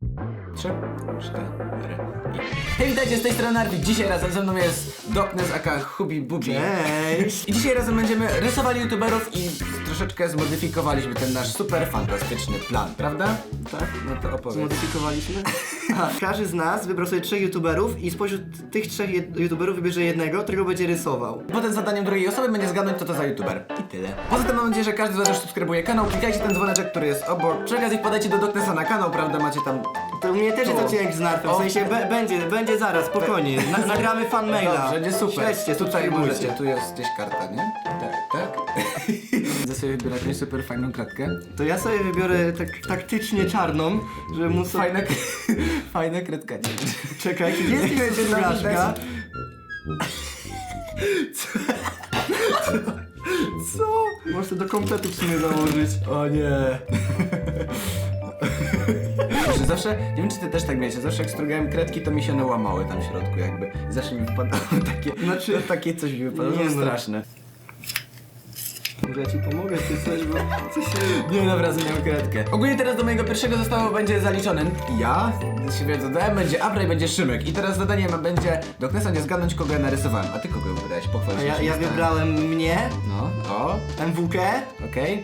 you Trzy, cztery i... Hej, witajcie, z tej strony Arwik. Dzisiaj razem ze mną jest Doknes aka Hubi Bubi. Cześć! I dzisiaj razem będziemy rysowali youtuberów i troszeczkę zmodyfikowaliśmy ten nasz super fantastyczny plan, prawda? Tak? No to opowiedz. Zmodyfikowaliśmy? Każdy z nas wybrał sobie trzech youtuberów i spośród tych trzech je- youtuberów wybierze jednego, którego będzie rysował. Potem zadaniem drugiej osoby będzie zgadnąć, co to za youtuber. I tyle. Poza tym mam nadzieję, że każdy z was już subskrybuje kanał. Klikajcie ten dzwoneczek, który jest obok. Przy okazji wpadajcie do Doknesa na kanał, prawda? Macie tam... To u mnie też jest odcinek z narfem, w sensie be, będzie, będzie zaraz, spokojnie. Na, nagramy fan maila. Dobrze, nie super. Śledźcie, Tutaj subskrybujcie. możecie, tu jest gdzieś karta, nie? Tak, tak. Chcę sobie wybrać jakąś super fajną kratkę. To ja sobie wybiorę tak taktycznie czarną, żeby móc... Fajna, fajna kredka. Czekaj, gdzie jest wiecie, tam flaszka? widać. Co? Możesz to do kompletu w sumie założyć. O nie. Zawsze, nie wiem czy ty też tak miałeś, zawsze jak strugałem kredki, to mi się one łamały tam w środku jakby. I zawsze mi wypadało takie, Znaczy- to takie coś mi wypadało, Nie no. straszne. Może ja ci pomogę czy coś, bo coś się... Nie, dobra, zmieniam kredkę. Ogólnie teraz do mojego pierwszego zestawu będzie zaliczony ja, siebie dodałem, będzie Abra i będzie Szymek. I teraz zadanie ma będzie do Knesa nie zgadnąć kogo ja narysowałem. A ty kogo wybrałeś? Pochwal A się. ja, ja dostałem. wybrałem mnie, No, o, MWK okej.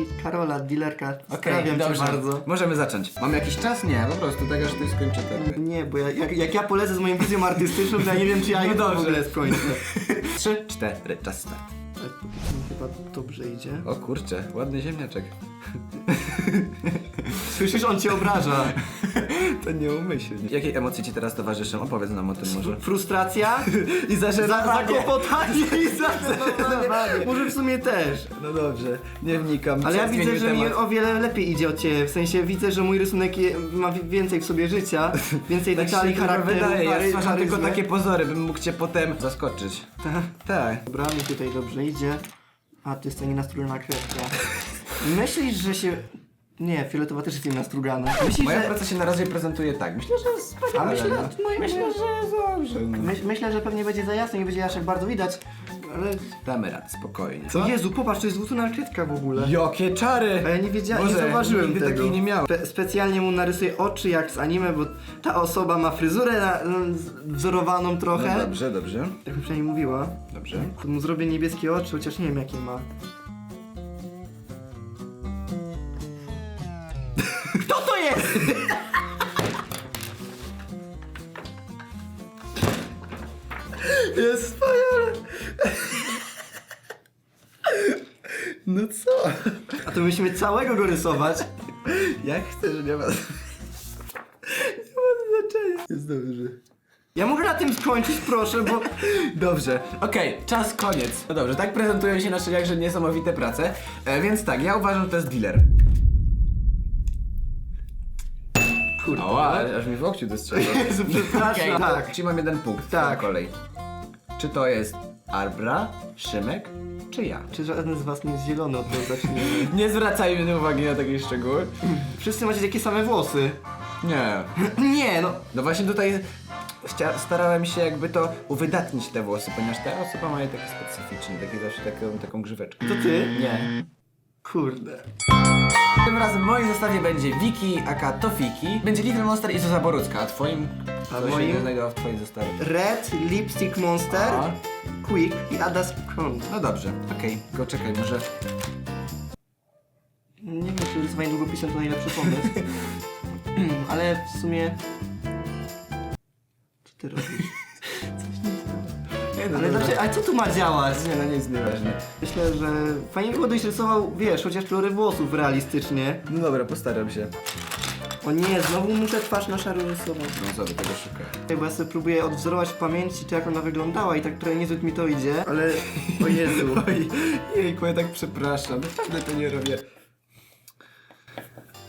I Karola, dealerka. Okej, Sprawiam cię dobrze. bardzo. Możemy zacząć. Mamy jakiś czas? Nie, po prostu tak aż ty skończy to. Nie, bo ja, jak, jak ja polecę z moją wizją artystyczną, to ja nie wiem, czy ja No no dobrze. w ogóle skończę. Trzy, cztery, czas start. Ale póki co mi chyba dobrze idzie. O kurczę, ładny ziemniaczek. Słyszysz, on cię obraża. To nieumyślnie. Jakie emocje ci teraz towarzyszą? Opowiedz nam o tym może. Frustracja, I za, zażenowanie. zakłopotanie i zażenowanie. Może w sumie też. No dobrze, nie wnikam. Ale ja widzę, że mi o wiele lepiej idzie od ciebie. W sensie widzę, że mój rysunek je, ma wi- więcej w sobie życia, więcej Tak detali, charakteru, wydaje, ja stwarzam tylko takie pozory, bym mógł cię potem zaskoczyć. Tak. Tak. Dobra, mi tutaj dobrze idzie. A, to jest ta nienastrugana kredka. Myślisz, że się... Nie, fioletowa też jest nienastrugana. Myślisz, Moja że... praca się na razie prezentuje tak. Myślę, że jest A wspaniale. myślę, no. myślę, że dobrze. No. Myś, myślę, że pewnie będzie za jasno, nie będzie aż tak bardzo widać, ale... Damy radę, spokojnie. Co? Jezu, popatrz, to jest dwustronna kredka w ogóle. Jakie czary! A ja nie wiedziałem, nie zauważyłem nigdy tego. takiej nie miałem. Spe specjalnie mu narysuję oczy jak z anime, bo ta osoba ma fryzurę na, n- z- wzorowaną trochę. No dobrze, dobrze. Tak mi przynajmniej mówiła. Dobrze. To mu zrobię niebieskie oczy, chociaż nie wiem jakie ma. Jest? Jest wspaniale! No co? A to musimy całego go rysować. Jak chcesz, nie ma... Nie ma znaczenia. Jest dobrze. Ja mogę na tym skończyć, proszę, bo... Dobrze, okej, czas koniec. No dobrze, tak prezentują się nasze jakże niesamowite prace. E, więc tak, ja uważam, że to jest dealer. Kurde. O, aż mi w okciu dostrzegł. Jezu, przepraszam. Tak. Czyli mam jeden punkt. Tak. Tak. kolej. Czy to jest Arbra, Szymek, czy ja? Czy żaden z was nie jest zielony od tego zacznijmy? Nie zwracajmy uwagi na takie szczegóły. Wszyscy macie takie same włosy. Nie. Nie, no. No właśnie tutaj chcia- starałem się jakby to uwydatnić te włosy, ponieważ ta osoba ma je takie specyficzne, takie zawsze taką, taką grzyweczkę. To ty? Nie. Kurde. W moim zestawie będzie Wiki, aka Tofiki, będzie Little Monster i Zuza Borucka, a twoim... A co moim? znajdowało w twoim zestawie? Red, Lipstick Monster, A. Quick i Adas Kron. No dobrze, okej, go czekaj, może... Nie wiem, czy rysowanie długopisem to najlepszy pomysł. Ale w sumie... Co ty robisz? Nie, Ale, znaczy, ale co tu ma działać? Nie, no nic, nieważne. Myślę, że fajnie by było, gdybyś rysował, wiesz, chociaż kolory włosów realistycznie. No dobra, postaram się. O nie, znowu muszę twarz na szaro rysować. No do tego szukaj. Bo ja sobie próbuję odwzorować w pamięci, to jak ona wyglądała i tak trochę niezbyt mi to idzie, ale... O Jezu. Oj, jejku, ja tak przepraszam, naprawdę to nie robię.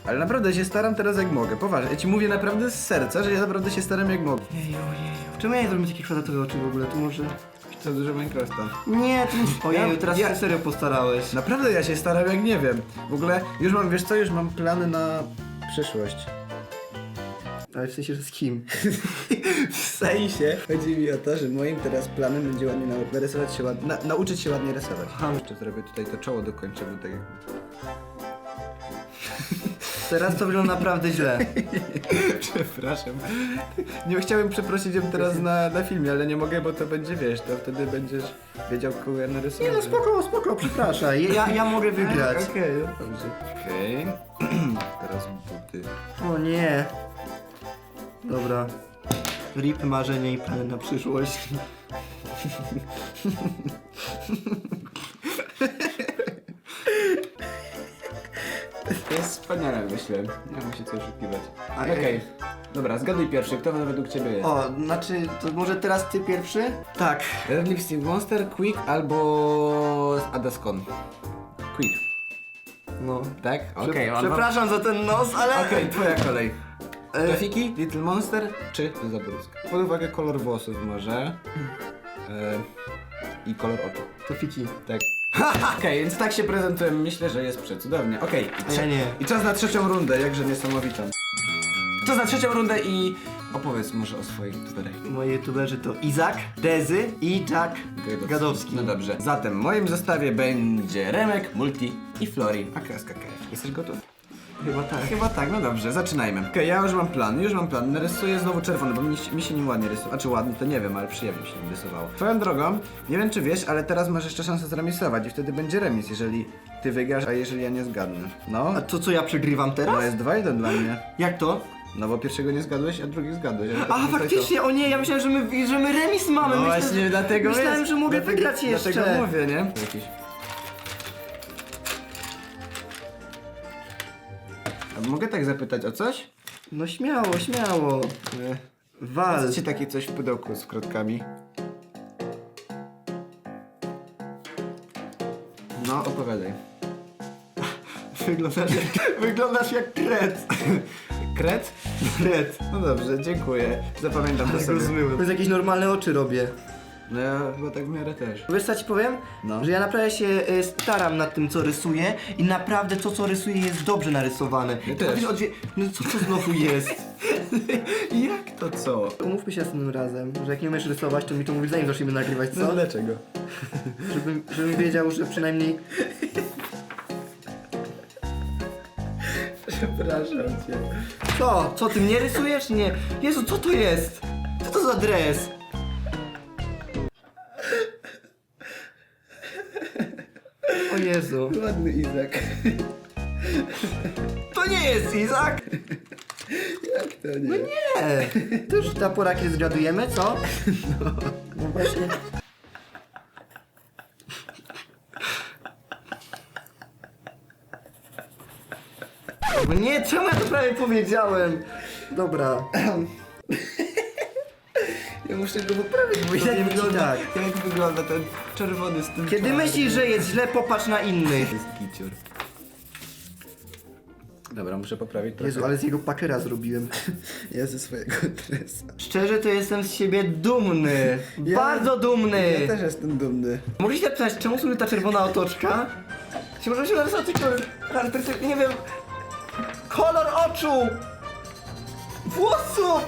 Ale naprawdę się staram teraz jak mogę, poważnie. Ja ci mówię naprawdę z serca, że ja naprawdę się staram jak mogę. Jeju, jeju. Czemu ja nie zrobię takie kwadratowe oczy w ogóle? To może... Co dużo Minecrafta. Nie, to... Ojeju, Ja- teraz ja- się serio postarałeś. Naprawdę ja się staram jak nie wiem. W ogóle już mam, wiesz co, już mam plany na przyszłość. Ale w sensie, że z kim? W sensie chodzi mi o to, że moim teraz planem będzie ładnie nau- narysować się ładnie, na, nauczyć się ładnie rysować. Aha. Jeszcze zrobię tutaj to czoło dokończę, bo tak jak... teraz to wygląda naprawdę źle. Przepraszam. Nie chciałem przeprosić ją teraz na, na filmie, ale nie mogę, bo to będzie, wiesz, to wtedy będziesz wiedział, kogo ja narysuję. Nie no, spoko, spoko, przepraszaj. Ja, ja mogę wygrać. Okej, no dobrze. Okej. teraz buty. O nie. Dobra. Rip marzenia i plany na przyszłość. jest wspaniale, myślę. Nie musi co oszukiwać. A Okej. Dobra, zgaduj pierwszy, kto według ciebie jest? O, znaczy, to może teraz ty pierwszy? Tak. Red Lipstick Monster, Quick albo Adascon. Quick, No. tak? Okej, on ma- Przepraszam za ten nos, ale... Okej, twoja kolej. E, Grafiki, Little Monster czy Zabruska? Pod uwagę kolor włosów może. E, I kolor oczu. To fiki. Tak. Okej, więc tak się prezentujemy. Myślę, że jest przecudownie. Okej, i, ja nie. i czas na trzecią rundę, jakże niesamowitą. Czas na trzecią rundę i opowiedz może o swoich czterech. Moi youtuberzy to Izak, Dezy i Jack Gadowski. No dobrze. Zatem w moim zestawie będzie Remek, Multi i Flori. A kreska KF. Jesteś gotów? Chyba tak. Chyba tak, no dobrze, zaczynajmy. Okej, ja już mam plan, już mam plan. Narysuję znowu czerwony, bo mi, mi się nim ładnie rysuje. A czy ładnie, to nie wiem, ale przyjemnie się nim rysowało. Swoją drogą, nie wiem czy wiesz, ale teraz masz jeszcze szansę zremisować i wtedy będzie remis, jeżeli ty wygrasz, a jeżeli ja nie zgadnę. No, A to co ja przegrywam no teraz? jest 2-1 dla mnie. Jak to? No bo pierwszego nie zgadłeś, a drugi zgadłeś. ale A tak tutaj faktycznie, o nie, ja myślałem, że my, że my remis mamy. To... No Myślę, właśnie, że- dlatego Myślałem, jest. że mogę dlatego, wygrać jeszcze. Dlatego mówię, nie? Jakiś... mogę tak zapytać o coś? No śmiało, śmiało. Nie. Wal. Macie takie coś w pudełku z krotkami? No, opowiadaj. Wyglądasz jak, wyglądasz jak kret. Kret? Kret. No dobrze, dziękuję. Zapamiętam to sobie. To jest jakieś normalne oczy robię. No ja chyba tak w miarę też. Wiesz co ci powiem? No. Że ja naprawdę się y, staram nad tym co rysuję i naprawdę to co rysuję jest dobrze narysowane. Ja też. odwie- No co to znowu jest? Jak to co? Umówmy się z tym razem, że jak nie umiesz rysować, to mi to mówisz zanim zaczniemy nagrywać, co? No dlaczego? Żebym, żebym wiedział, że przynajmniej... Przepraszam cię. Co? Co, ty mnie rysujesz? Nie. Jezu, co to jest? Co to za dres? Jezu. Ładny Izak. To nie jest Izak! Jak to nie? No nie! To już ta pora, kiedy zgadujemy, co? No właśnie. No nie, czemu ja to prawie powiedziałem? Dobra. Ja muszę go poprawić, bo Powiem jak ci wygląda, tak. jak wygląda ten czerwony z tym Kiedy czarnym? myślisz, że jest źle, popatrz na innych. To jest kiciur. Dobra, muszę poprawić trochę. Jezu, ale z jego pakera zrobiłem. Ja ze swojego dresa. Szczerze, to jestem z siebie dumny. Ja- Bardzo dumny. Ja też jestem dumny. Mogę się zapytać, czemu służy ta czerwona otoczka? Czy może się narysować tylko charakterystyczny, nie wiem, kolor oczu, włosów,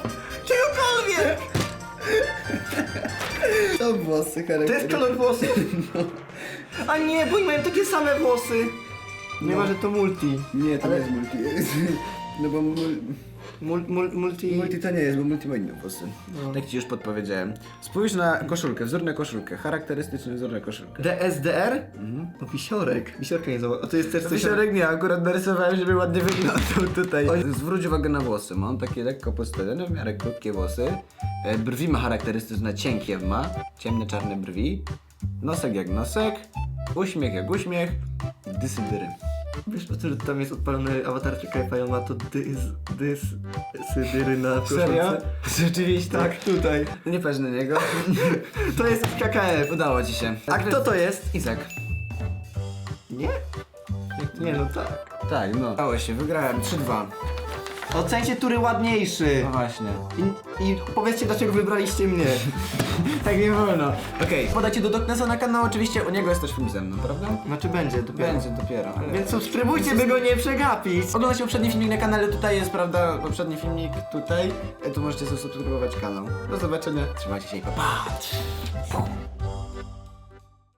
czegokolwiek! To włosy To jest kolor włosów? A nie, bo oni mają takie same włosy. Nie No. ma, że to multi. Nie, to Ale- nie jest multi. No bo mul... Mul, mul, multi... multi to nie jest, bo multi ma inne włosy. No. Tak ci już podpowiedziałem. Spójrz na koszulkę, wzór na koszulkę. Charakterystyczny wzór na koszulkę. DSDR? Mhm. To wisiorek. Wisiorka nie. A to jest też coś... wisiorek nie, akurat narysowałem, żeby ładnie wyglądał tutaj. Zwróć uwagę na włosy, ma on takie lekko postawione, w miarę krótkie włosy. E, Brwi ma charakterystyczne, cienkie ma, ciemne czarne brwi. Nosek jak nosek, uśmiech jak uśmiech, dysydyry. Wiesz po co, że tam jest odpalony awatar i on ma to dys... dys... sydyry na Serio? koszulce? Rzeczywiście? Tak, tutaj. Nie patrz na niego. To jest KKF. Udało ci się. A kto to jest? Izak. Nie? Nie, no tak. Tak, no. Udało się, wygrałem 3-2. Ocencie, który ładniejszy. No właśnie. I, I powiedzcie, dlaczego wybraliście mnie. Tak nie wolno. Okej, podajcie do Doknesa na kanał, oczywiście u niego jest też film ze mną, prawda? Znaczy będzie dopiero. Będzie dopiero, ale... Więc subskrybujcie, by go nie przegapić. Oglądacie poprzedni filmik na kanale, tutaj jest, prawda, poprzedni filmik tutaj. E, Tu możecie zasubskrybować kanał. Do zobaczenia, trzymajcie się i pa! pa.